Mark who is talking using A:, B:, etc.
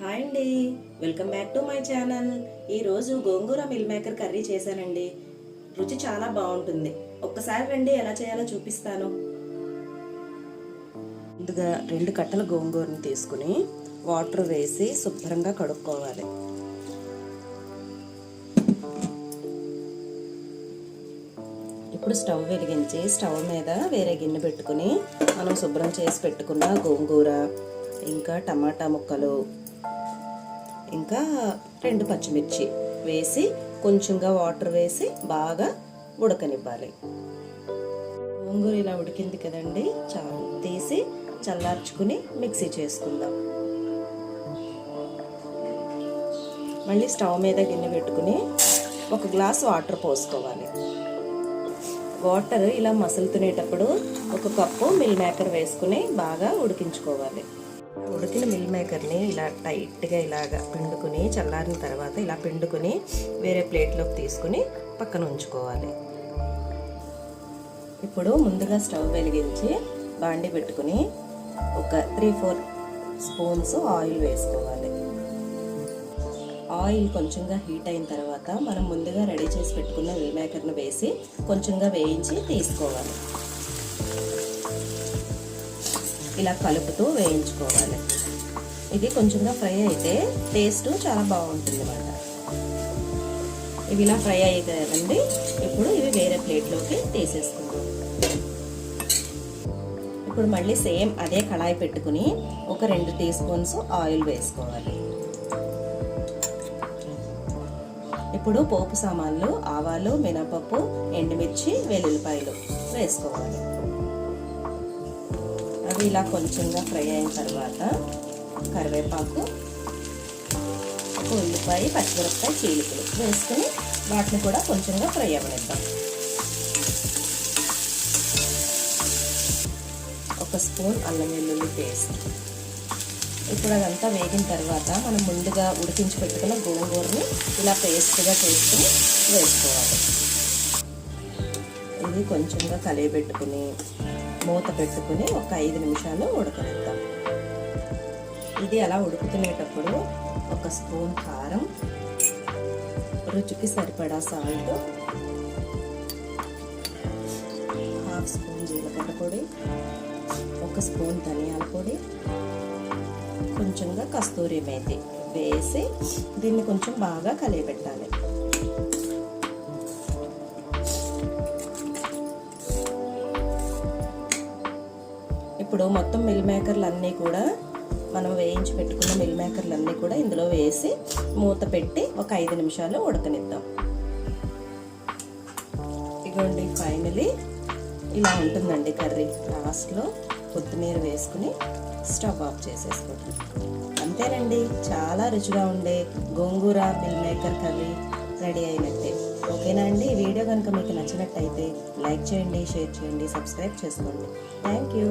A: Hi అండి. Welcome back to my channel. ఈరోజు gongura meal maker curry చేశానండి. రుచి చాలా బాగుంటుంది. ఒక్కసారి రండి ఎలా చేయాలో చూపిస్తాను. ముందుగా రెండు కట్టల గోంగూరని తీసుకుని వాటర్ వేసి శుభ్రంగా కడుక్కోవాలి. ఇప్పుడు స్టవ్ వెలిగించి స్టవ్ మీద వేరే గిన్నె పెట్టుకుని మనం శుభ్రం చేసి పెట్టుకున్న గోంగూర ఇంకా టమాటా ముక్కలు ఇంకా రెండు పచ్చిమిర్చి వేసి కొంచెంగా వాటర్ వేసి బాగా ఉడకనివ్వాలి. గోంగూర ఇలా ఉడికింది కదండి చాలు. తీసి చల్లార్చుకుని మిక్సీ చేసుకుందాం. మళ్ళీ స్టవ్ మీద గిన్నె పెట్టుకుని ఒక గ్లాస్ వాటర్ పోసుకోవాలి. వాటర్ ఇలా మసులుతునేటప్పుడు ఒక కప్పు మిల్ మేకర్ వేసుకుని బాగా ఉడికించుకోవాలి. ఉడికిన మిల్ మేకర్ని ఇలా టైట్గా ఇలాగా పిండుకుని చల్లారిన తర్వాత ఇలా పిండుకుని వేరే ప్లేట్లోకి తీసుకుని పక్కన ఉంచుకోవాలి. ఇప్పుడు ముందుగా స్టవ్ వెలిగించి బాండి పెట్టుకుని ఒక త్రీ ఫోర్ స్పూన్స్ ఆయిల్ వేసుకోవాలి. ఆయిల్ కొంచెంగా హీట్ అయిన తర్వాత మనం ముందుగా రెడీ చేసి పెట్టుకున్న మిల్ మేకర్ను వేసి కొంచెంగా వేయించి తీసుకోవాలి. ఇలా కలుపుతూ వేయించుకోవాలి. ఇది కొంచెంగా ఫ్రై అయితే టేస్ట్ చాలా బాగుంటుంది అన్నమాట. ఇవి ఇలా ఫ్రై అయితే కదండి. ఇప్పుడు ఇవి వేరే ప్లేట్లోకి తీసేసుకుందాం. ఇప్పుడు మళ్ళీ సేమ్ అదే కళాయి పెట్టుకుని ఒక రెండు టీ స్పూన్స్ ఆయిల్ వేసుకోవాలి. ఇప్పుడు పోపు సామాన్లు ఆవాలు మినపప్పు ఎండుమిర్చి వెల్లుల్లిపాయలు వేసుకోవాలి. అవి ఇలా కొంచెంగా ఫ్రై అయిన తర్వాత కరివేపాకు ఉల్లిపాయ పచ్చిమిరపకాయ చీలికలు వేసుకుని వాటిని కూడా కొంచెంగా ఫ్రై అవ్వనిద్దాం. ఒక స్పూన్ అల్లం వెల్లుల్లి పేస్ట్. ఇప్పుడు అదంతా వేగిన తర్వాత మనం ముందుగా ఉడికించి పెట్టుకున్న గోంగూరని ఇలా పేస్ట్గా చేసుకుని వేసుకోవాలి. ఇది కొంచెంగా కలియబెట్టుకుని మూత పెట్టుకుని ఒక ఐదు నిమిషాలు ఉడకనిద్దాం. ఇది అలా ఉడుకుతునేటప్పుడు ఒక స్పూన్ కారం రుచికి సరిపడా సాల్ట్ హాఫ్ స్పూన్ జీలకర్ర పొడి ఒక స్పూన్ ధనియాల పొడి కొంచెంగా కస్తూరి మేతి వేసి దీన్ని కొంచెం బాగా కలియబెట్టాలి. ఇప్పుడు మొత్తం మిల్ మేకర్లు అన్నీ కూడా మనం వేయించి పెట్టుకున్న మిల్ మేకర్లు అన్నీ కూడా ఇందులో వేసి మూత పెట్టి ఒక ఐదు నిమిషాలు ఉడకనిద్దాం. ఇదిగోండి ఫైనలీ ఇలా ఉంటుందండి కర్రీ. లాస్ట్లో కొత్తిమీర వేసుకుని స్టవ్ ఆఫ్ చేసేసుకోండి. అంతేనండి చాలా రుచిగా ఉండే gongura meal maker curry ready అయినట్టే. ఓకేనా అండి? ఈ వీడియో కనుక మీకు నచ్చినట్టయితే లైక్ చేయండి షేర్ చేయండి సబ్స్క్రైబ్ చేసుకోండి. Thank you